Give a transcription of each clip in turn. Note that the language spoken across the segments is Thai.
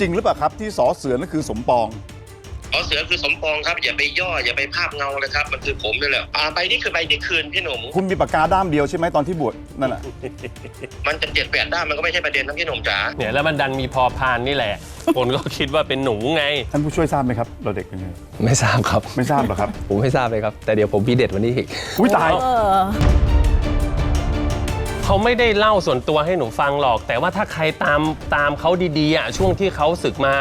จริงหรือเปล่าครับที่สอเสือนั่นคือสมปองอ๋อเสือคือสมปองครับอย่าไปย่ออย่าไปภาพเงาเลยครับมันคือผมนี่แหละอ่าใบนี้คือใบที่คืนพี่หนุ่มคุณมีปากกาด้ามเดียวใช่ไหมตอนที่บวชนั่นน่ะมันจะเจ็ดแปดด้านมันก็ไม่ใช่ประเด็นนะพี่หนุ่มจ๋าเนี่ยแล้วมันดันมีพอพานนี่แหละ คนก็คิดว่าเป็นหนูไง ท่านผู้ช่วยทราบไหมครับเราเด็กเป็นไงไม่ทราบครับ ไม่ทราบหรอครับ ผมไม่ทราบเลยครับ แต่เดี๋ยวผมพีเด็ดวันนี้อีกอุ้ยตาย เขาไม่ได้เล่าส่วนตัวให้หนูฟังหรอก แต่ว่าถ้าใครตามตามเขาดีๆอะช่วงที่เขาศึกมา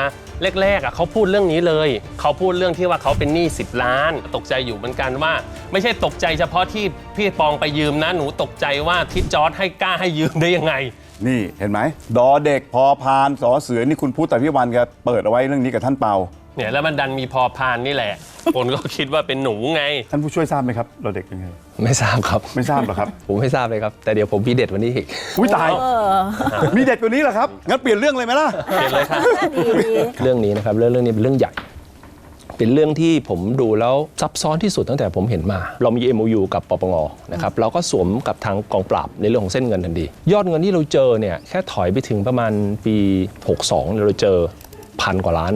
แรกๆอะเขาพูดเรื่องนี้เลย เขาพูดเรื่องที่ว่าเขาเป็นหนี้10 ล้าน ตกใจอยู่เหมือนกันว่า ไม่ใช่ตกใจเฉพาะที่พี่ปองไปยืมนะ หนูตกใจว่าทิศจอร์ดให้กล้าให้ยืมได้ยังไง นี่เห็นไหมดอเด็กพอพานสอเสือนี่คุณพูดแต่พี่วันแกเปิดเอาไว้เรื่องนี้กับท่านเปา เนี่ยแล้วมันดันมีพอพานนี่แหละ คนก็คิดว่าเป็นหนูไง ท่านผู้ช่วยทราบไหมครับ เราเด็กเป็นไง ไม่ทราบครับ ไม่ทราบหรอครับ ผมไม่ทราบเลยครับ แต่เดี๋ยวผมพีเด็ดวันนี้อีก อุ้ยตายเออมีเด็กกว่านี้เหรอครับ งั้นเปลี่ยนเรื่องเลยไหมล่ะ เห็นเลยค่ะดีดีเรื่องนี้นะครับ เรื่องเรื่องนี้เป็นเรื่องใหญ่ เป็นเรื่องที่ผมดูแล้วซับซ้อนที่สุดตั้งแต่ผมเห็นมา เรามี MOU กับปปงนะครับ เราก็สวมกับทางกองปราบในเรื่องของเส้นเงินทันที ยอดเงินที่เราเจอเนี่ยแค่ถอยไปถึงประมาณปี 62เนี่ยเราเจอ พันกว่าล้าน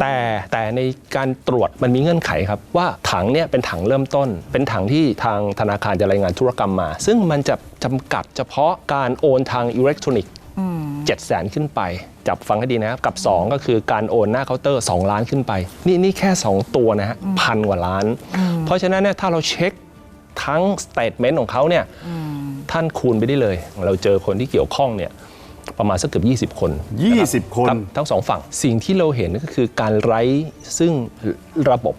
แต่แต่ในการตรวจมันมีเงื่อนไขครับ ว่าถังเนี่ยเป็นถังเริ่มต้น เป็นถังที่ทางธนาคารจะรายงานธุรกรรมมา ซึ่งมันจะจำกัดเฉพาะการโอนทางอิเล็กทรอนิกส์7 0 0 0 0ขึ้นไป จับฟังให้ดีนะครับ กับ 2 ก็คือการโอนหน้าเคาน์เตอร์ 2 ล้านขึ้นไป นี่นี่แค่ 2 ตัวนะฮะพันกว่าล้าน เพราะฉะนั้นเนี่ยถ้าเราเช็คทั้งสเตทเมนต์ของเขาเนี่ยท่านคูณไปได้เลย เราเจอคนที่เกี่ยวข้องเนี่ย ประมาณสักเกือบ20 คน20 คน รับทั้งสองฝั่งสิ่งที่เราเห็นก็คือการไร้ซึ่งระบบ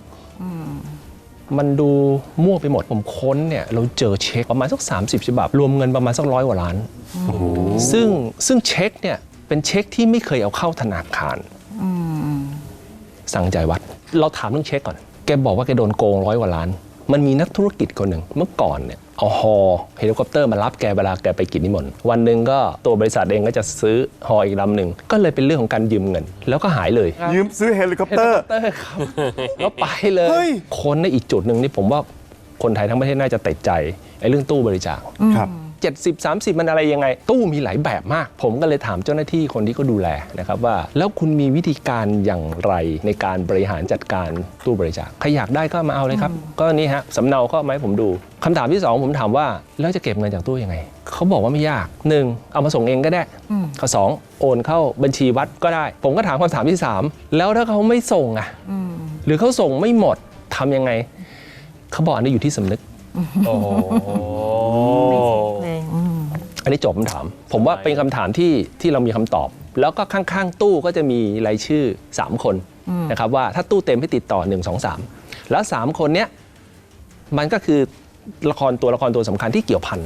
มันดูมั่วไปหมดผมค้นเนี่ยเราเจอเช็คประมาณสัก 30 ฉบับ รวมเงินประมาณสักร้อยกว่าล้าน ซึ่งซึ่งเช็คเนี่ยเป็นเช็คที่ไม่เคยเอาเข้าธนาคาร สั่งจ่ายวัด เราถามเรื่องเช็คก่อน แกบอกว่าแกโดนโกงร้อยกว่าล้าน มันมีนักธุรกิจคนหนึ่งเมื่อก่อนเนี่ย เอาฮอเฮลิคอปเตอร์มารับแกเวลาแกไปกิจนิมนต์วันหนึ่งก็ตัวบริษัทเองก็จะซื้อฮออีกลำหนึ่งก็เลยเป็นเรื่องของการยืมเงิน แล้วก็หายเลยยืมซื้อเฮลิคอปเตอร์ เตอร์ครับแล้วไปเลเฮ้ย ย คนในอีกจุดหนึ่งนี่ผมว่าคนไทยทั้งประเทศน่าจะติดใจไอ้เรื่องตู้บริจาค ครับ 70 30 มันอะไรยังไง ตู้มีหลายแบบมาก ผมก็เลยถามเจ้าหน้าที่คนที่เขาดูแลนะครับว่า แล้วคุณมีวิธีการอย่างไรในการบริหารจัดการตู้บริจาคใครอยากได้ก็มาเอาเลยครับ ก็นี่ฮะสำเนาก็มาให้ผมดูคำถามที่ 2 ผมถามว่า แล้วจะเก็บเงินจากตู้ยังไง เขาบอกว่าไม่ยาก 1. เอามาส่งเองก็ได้ข้อสองโอนเข้าบัญชีวัดก็ได้ ผมก็ถามคำถามที่ 3 แล้วถ้าเขาไม่ส่งอะหรือเขาส่งไม่หมดทำยังไง เขาบอกอันนี้อยู่ที่สำนึกโอ้โหเลยอืม อันนี้จบคำถาม ผมว่าเป็นคำถามที่ที่เรามีคำตอบ แล้วก็ข้างๆ ตู้ก็จะมีรายชื่อ 3 คนนะครับว่าถ้าตู้เต็มให้ติดต่อ 1 2 3 แล้ว 3 คนเนี้ยมันก็คือละครตัวละครตัวสำคัญที่เกี่ยวพัน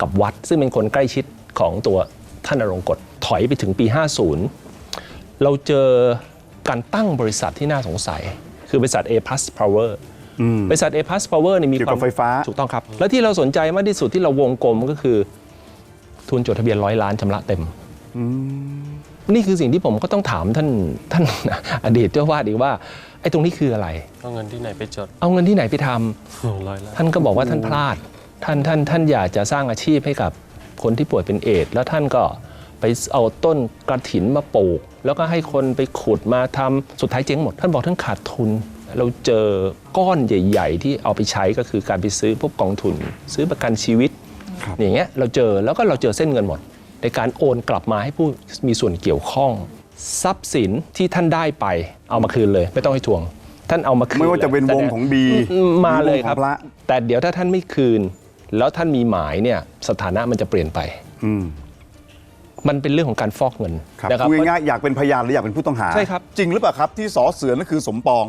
กับวัด ซึ่งเป็นคนใกล้ชิดของตัวท่านนรงกฎถอยไปถึงปี 50 เราเจอการตั้งบริษัทที่น่าสงสัย คือบริษัท A Plus Power บริษัท A Plus Power เนี่ยมีเกี่ยวคกับวามไฟฟ้า ถูกต้องครับ แล้วที่เราสนใจมากที่สุดที่เราวงกลมก็คือ ทุนจดทะเบียนร้อยล้านชำระเต็มนี่คือสิ่งที่ผมก็ต้องถามท่านท่านอดีตเจ้าวาดอีกว่าไอ้ตรงนี้คืออะไร เอาเงินที่ไหนไปจด เอาเงินที่ไหนไปทำหนึ่งร้อยล้านท่านก็บอกว่าท่านพลาด ท่านท่านท่านอยากจะสร้างอาชีพให้กับคนที่ป่วยเป็นเอดส์แล้วท่านก็ไปเอาต้นกระถินมาปลูก แล้วก็ให้คนไปขุดมาทำสุดท้ายเจ๊งหมด ท่านบอกท่านขาดทุน เราเจอก้อนใหญ่ ๆ ที่เอาไปใช้ก็คือการไปซื้อพวกกองทุน ซื้อประกันชีวิต อย่างเงี้ยเราเจอแล้วก็เราเจอเส้นเงินหมด ในการโอนกลับมาให้ผู้มีส่วนเกี่ยวข้อง ทรัพย์สินที่ท่านได้ไปเอามาคืนเลย ไม่ต้องให้ทวง ท่านเอามาคืนไม่ว่าจะเป็นลยวงของบีอืมมาเลยครับหรือวงของพระแต่เดี๋ยวถ้าท่านไม่คืน แล้วท่านมีหมายเนี่ยสถานะมันจะเปลี่ยนไปอืมมันเป็นเรื่องของการฟอกเงินครับนะครับพูดง่ายๆอยากเป็นพยานหรืออยากเป็นผู้ต้องหาใช่ครับจริงหรือเปล่าครับที่สอเสือนั่นคือสมปอง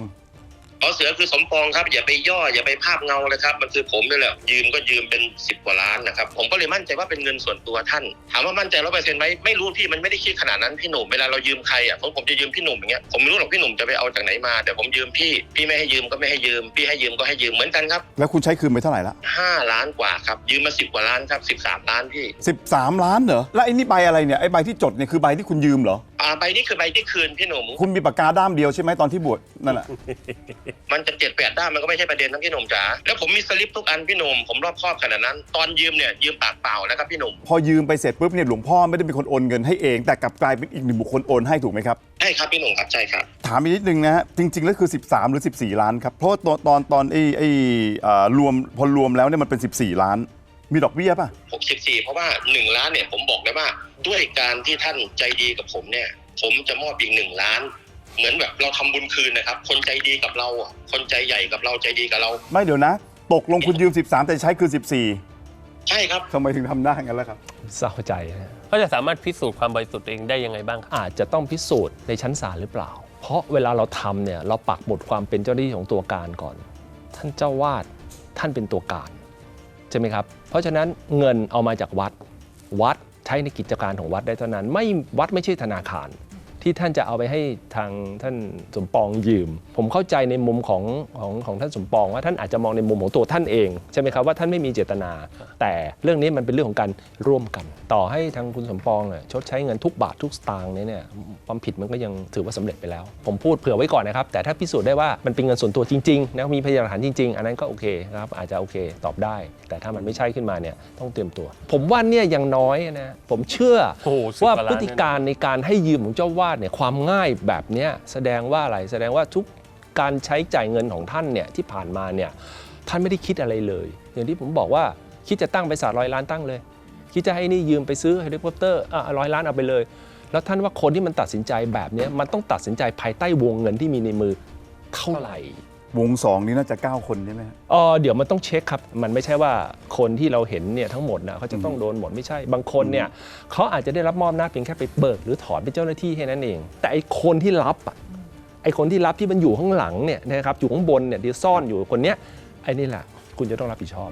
อ๋อเสือคือสมปองครับอย่าไปย่ออย่าไปภาพเงาเลยครับมันคือผมนี่แหละยืมก็ยืมเป็นสิบกว่าล้านนะครับผมก็เลยมั่นใจว่าเป็นเงินส่วนตัวท่านถามว่ามั่นใจร้อยเปอร์เซ็นต์ไหมไม่รู้พี่มันไม่ได้คิดขนาดนั้นพี่หนุ่มเวลาเรายืมใครอะผมผมจะยืมพี่หนุ่มอย่างเงี้ยผมไม่รู้หรอกพี่หนุ่มจะไปเอาจากไหนมา แต่ผมยืมพี่พี่ไม่ให้ยืมก็ไม่ให้ยืม พี่ให้ยืมก็ให้ยืมเหมือนกันครับแล้วคุณใช้คืนไปเท่าไหร่ละห้าล้านกว่าครับยืมมาสิบกว่าล้านครับสิบสามล้านพี่13ล้านเหรอแล้วไอ้นี่ใบอะไรเนี่ยไอ้ใบที่จดเนี่ยคือใบที่คุณยืมเหรอ อ่าใบนี้คือใบที่คืนพี่หนุ่ม คุณมีปากกาด้ามเดียวใช่ไหมตอนที่บวชนั่นแหละมันจะเจ็ดแปดด้านมันก็ไม่ใช่ประเด็นนะพี่หนุ่มจ๋าแล้วผมมีสลิปทุกอันพี่หนุ่มผมรอบครอบขนาดนั้น ตอนยืมเนี่ยยืมปากเปล่าแล้วครับพี่หนุ่มพอยืมไปเสร็จปุ๊บเนี่ยหลวงพ่อไม่ได้เป็นคนโอนเงินให้เอง แต่กลับกลายเป็นอีกหนึ่งบุคคลโอนให้ถูกไหมครับใช่ครับพี่หนุ่มครับใช่ครับ ถามอีกนิดนึงนะฮะจริง ๆ แล้วคือ 13 หรือ 14 ล้านครับเพราะว่าตอนตอนตอนไอ้ไอ้เอ่อรวมพอรวมแล้วเนี่ยมันเป็น 14 ล้าน มีดอกเบี้ยป่ะ 64 เพราะว่า 1 ล้านเนี่ยผมบอกเลยว่า ด้วยการที่ท่านใจดีกับผมเนี่ย ผมจะมอบอีกหนึ่งล้าน เหมือนแบบเราทำบุญคืนนะครับ คนใจดีกับเราอะคนใจใหญ่กับเราใจดีกับเรา ไม่เดี๋ยวนะ ตกลงคุณยืม 13 แต่ใช้คือใช่ครับ14ทำไมถึงทำได้งั้นล่ะครับ เศร้าใจนะเขาจะสามารถพิสูจน์ความบริสุทธิ์ตัวเองได้ยังไงบ้างครับอาจจะต้องพิสูจน์ในชั้นศาลหรือเปล่า เพราะเวลาเราทำเนี่ยเราปักหมุดความเป็นเจ้าหน้าที่ของตัวการก่อน ท่านเจ้าวาดท่านเป็นตัวการ ใช่ไหมครับเพราะฉะนั้นเงินเอามาจากวัดวัดใช้ในกิจการของวัดได้เท่านั้นไม่วัดไม่ใช่ธนาคาร ที่ท่านจะเอาไปให้ทางท่านสมปองยืม ผมเข้าใจในมุมของของของท่านสมปอง ว่าท่านอาจจะมองในมุมของตัวท่านเองใช่ไหมครับว่าท่านไม่มีเจตนา แต่เรื่องนี้มันเป็นเรื่องของการร่วมกัน ต่อให้ทางคุณสมปองเนี่ยชดใช้เงินทุกบาททุกสตางค์เนี่ยเนี่ยความผิดมันก็ยังถือว่าสำเร็จไปแล้ว ผมพูดเผื่อไว้ก่อนนะครับแต่ถ้าพิสูจน์ได้ว่ามันเป็นเงินส่วนตัวจริงๆนะมีพยานหลักฐานจริงๆ อันนั้นก็โอเคนะครับอาจจะโอเคตอบได้ แต่ถ้ามันไม่ใช่ขึ้นมาเนี่ยต้องเตรียมตัว ผมว่าเนี่ยยังน้อยนะผมเชื่อโอ้โห10ว่ากว่าล้านพฤติการในการให้ยืมของเจ้าวาดเนี่ยความง่ายแบบนี้แสดงว่าอะไรแสดงว่าทุกการใช้จ่ายเงินของท่านเนี่ยที่ผ่านมาเนี่ยท่านไม่ได้คิดอะไรเลย อย่างที่ผมบอกว่าคิดจะตั้งบริษัทร้อยล้านตั้งเลย คิดจะให้นี่ยืมไปซื้อเฮลิคอปเตอร์อะร้อยล้านเอาไปเลย แล้วท่านว่าคนที่มันตัดสินใจแบบนี้มันต้องตัดสินใจภายใต้วงเงินที่มีในมือเท่าไหร่ วง2นี้น่าจะ 9 คนใช่ไหมฮะ เออเดี๋ยวมันต้องเช็คครับ มันไม่ใช่ว่าคนที่เราเห็นเนี่ยทั้งหมดนะเขาจะต้องโดนหมดไม่ใช่ บางคนเนี่ยเขาอาจจะได้รับมอบอำนาจเพียงแค่ไปเบิกหรือถอนเป็นเจ้าหน้าที่แค่นั้นเอง แต่ไอ้คนที่รับอะไอ้คนที่รับที่มันอยู่ข้างหลังเนี่ยนะครับอยู่ข้างบนเนี่ยที่ซ่อนอยู่คนเนี้ยไอ้นี่แหละคุณจะต้องรับผิดชอบ